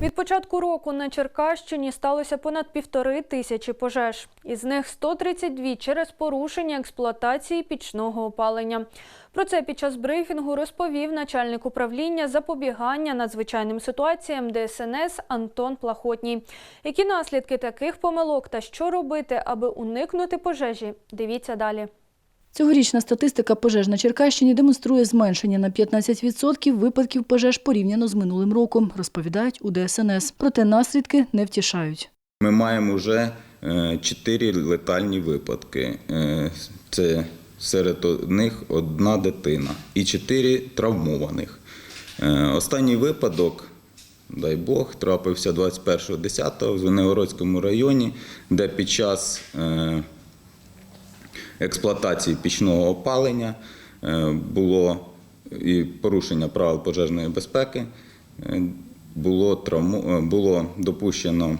Від початку року на Черкащині сталося понад півтори тисячі пожеж. Із них 132 через порушення експлуатації пічного опалення. Про це під час брифінгу розповів начальник управління запобігання надзвичайним ситуаціям ДСНС Антон Плахотній. Які наслідки таких помилок та що робити, аби уникнути пожежі? Дивіться далі. Цьогорічна статистика пожеж на Черкащині демонструє зменшення на 15% випадків пожеж порівняно з минулим роком, розповідають у ДСНС. Проте наслідки не втішають. Ми маємо вже е, чотири летальні випадки. Е, Це серед них одна дитина і чотири травмованих. Е, Останній випадок, дай Бог, трапився 21.10 в Звенигородському районі, де під час експлуатації пічного опалення е, було і порушення правил пожежної безпеки, е, було, травму, е, було допущено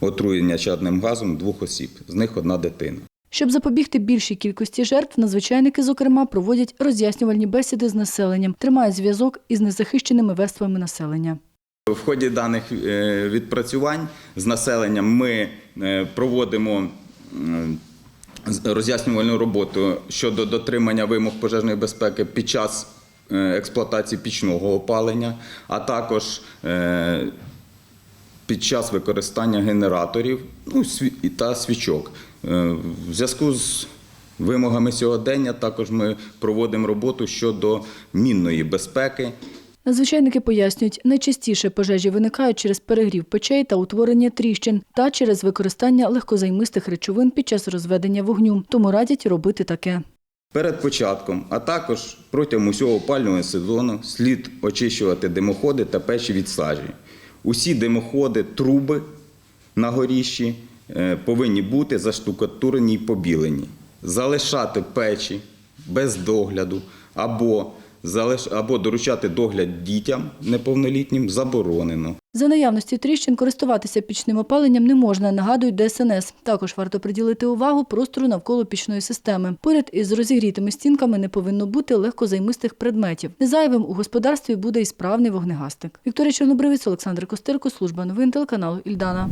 отруєння чадним газом двох осіб, з них одна дитина. Щоб запобігти більшій кількості жертв, надзвичайники, зокрема, проводять роз'яснювальні бесіди з населенням, тримають зв'язок із незахищеними верствами населення. В ході даних відпрацювань з населенням ми проводимо роз'яснювальну роботу щодо дотримання вимог пожежної безпеки під час е, експлуатації пічного опалення, а також е, під час використання генераторів ну, та свічок. Е, В зв'язку з вимогами сьогодення також ми проводимо роботу щодо мінної безпеки. Надзвичайники пояснюють, найчастіше пожежі виникають через перегрів печей та утворення тріщин та через використання легкозаймистих речовин під час розведення вогню. Тому радять робити таке. Перед початком, а також протягом усього опалювального сезону слід очищувати димоходи та печі від сажі. Усі димоходи, труби на горіщі е, повинні бути заштукатурені й побілені. Залишати печі без догляду або. Або доручати догляд дітям неповнолітнім заборонено. За наявності тріщин користуватися пічним опаленням не можна, нагадують ДСНС. Також варто приділити увагу простору навколо пічної системи. Поряд із розігрітими стінками не повинно бути легкозаймистих предметів. Незайвим у господарстві буде і справний вогнегасник. Вікторія Чорнобривець, Олександр Костирко, служба новин телеканалу Ільдана.